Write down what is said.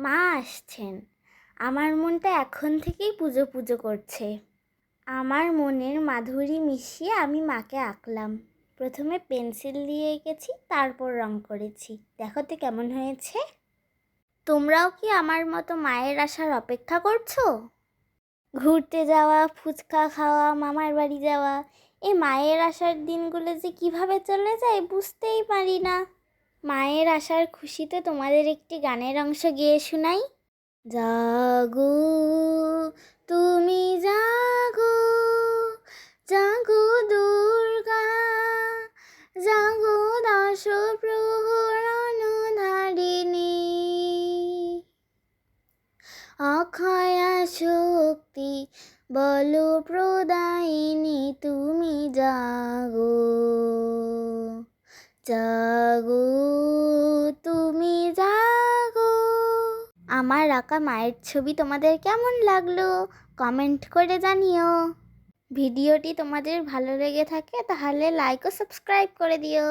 মা আসছেন। আমার মনটা এখন থেকেই পুজো পুজো করছে। আমার মনের মাধুরী মিশিয়ে আমি মাকে আঁকলাম। প্রথমে পেন্সিল দিয়ে এঁকেছি, তারপর রং করেছি। দেখো তো কেমন হয়েছে? তোমরাও কি আমার মতো মায়ের আসার অপেক্ষা করছ? ঘুরতে যাওয়া, ফুচকা খাওয়া, মামার বাড়ি যাওয়া এই মায়ের আসার দিনগুলো যে কীভাবে চলে যায় বুঝতেই পারি না। মায়ের আসার খুশিতে তোমাদের একটি গানের অংশ গেয়ে শোনাই। জাগো, তুমি জাগো জাগো দুর্গা, জাগো দশ প্রহরণ ধারিণী অক্ষয়া শক্তি বল প্রদায়িনী তুমি জাগো জাগো, তুমি জাগো। আমার আঁকা মায়ের ছবি তোমাদের কেমন লাগল? কমেন্ট করে জানিও। ভিডিওটি তোমাদের ভালো লেগে থাকে তাহলে লাইক ও সাবস্ক্রাইব করে দিও।